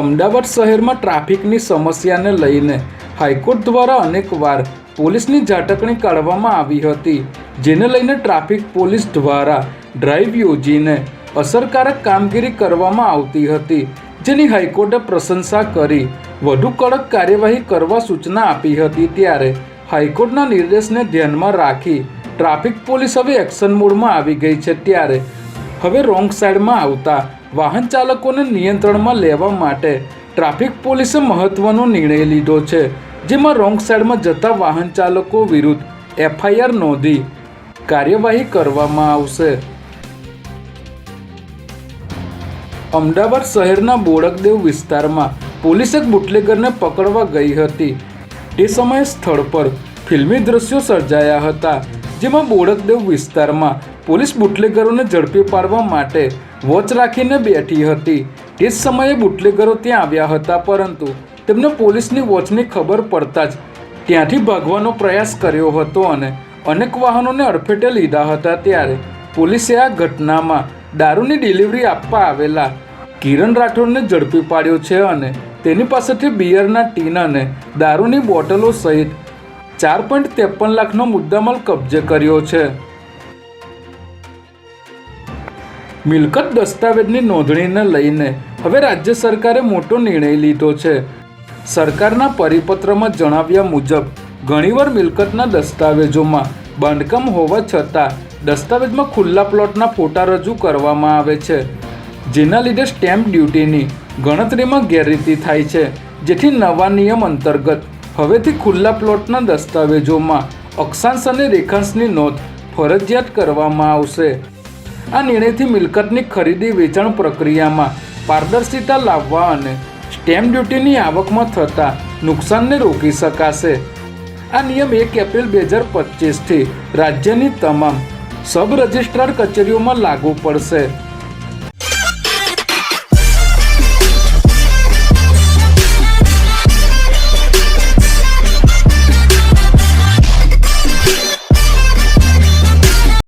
અમદાવાદ શહેરમાં ટ્રાફિકની સમસ્યાને લઈને હાઈકોર્ટ દ્વારા અનેકવાર પોલીસની ઝાટકણી કાઢવામાં આવી હતી, જેને લઈને ટ્રાફિક પોલીસ દ્વારા ડ્રાઈવ યોજીને અસરકારક કામગીરી કરવામાં આવતી હતી, જેની હાઈકોર્ટે પ્રશંસા કરી. વધુ કડક કાર્યવાહી કરવા સૂચના આપી હતી ત્યારે હાઈકોર્ટના નિર્દેશને ધ્યાનમાં રાખી ટ્રાફિક પોલીસ હવે એક્શન મોડમાં આવી ગઈ છે ત્યારે હવે રોંગ સાઈડમાં આવતા વાહન ચાલકોને નિયંત્રણમાં લેવા માટે ટ્રાફિક પોલીસે મહત્વનો નિર્ણય લીધો છે, જેમાં રોંગ સાઈડમાં જતા વાહન ચાલકો વિરુદ્ધ એફઆઈઆર નોંધી કાર્યવાહી કરવામાં આવશે. અમદાવાદ શહેરના બોડકદેવ વિસ્તારમાં પોલીસ એક બુટલેગરને પકડવા ગઈ હતી. તે સમયે સ્થળ પર ફિલ્મી દ્રશ્યો સર્જાયા હતા, જેમાં બોડકદેવ વિસ્તારમાં પોલીસ બુટલેગરોને ઝડપી પાડવા માટે વોચ રાખીને બેઠી હતી. તે જ સમયે બુટલેગરો ત્યાં આવ્યા હતા, પરંતુ તેમને પોલીસની વોચની ખબર પડતા જ ત્યાંથી ભાગવાનો પ્રયાસ કર્યો હતો અને અનેક વાહનોને અડફેટે લીધા હતા. ત્યારે પોલીસે આ ઘટનામાં દારૂની ડિલિવરી આપવા આવેલા કિરણ રાઠોડને ઝડપી પાડ્યો છે અને તેની પાસેથી બિયરના ટીન અને દારૂની બોટલો સહિત ચાર પોઈન્ટ ત્રેપન લાખનો મુદ્દામાલ કબજે કર્યો છે. મિલકત દસ્તાવેજની નોંધણીને લઈને હવે રાજ્ય સરકારે મોટો નિર્ણય લીધો છે. સરકારના પરિપત્રમાં જણાવ્યા મુજબ, ઘણીવાર મિલકતના દસ્તાવેજોમાં બાંધકામ હોવા છતાં દસ્તાવેજમાં ખુલ્લા પ્લોટના ફોટા રજૂ કરવામાં આવે છે, જેના લીધે સ્ટેમ્પ ડ્યુટીની ગણતરીમાં ગેરરીતિ થાય છે, જેથી નવા નિયમ અંતર્ગત હવેથી ખુલ્લા પ્લોટના દસ્તાવેજોમાં અક્ષાંશ અને રેખાંશની નોંધ ફરજિયાત કરવામાં આવશે. આ નિર્ણયથી મિલકતની ખરીદી વેચાણ પ્રક્રિયામાં પારદર્શિતા લાવવા અને સ્ટેમ્પ ડ્યુટીની આવકમાં થતા નુકસાનને રોકી શકાશે. આ નિયમ એક એપ્રિલ બે હજાર પચીસથી રાજ્યની તમામ સબ રજિસ્ટ્રાર કચેરીઓમાં લાગુ પડશે.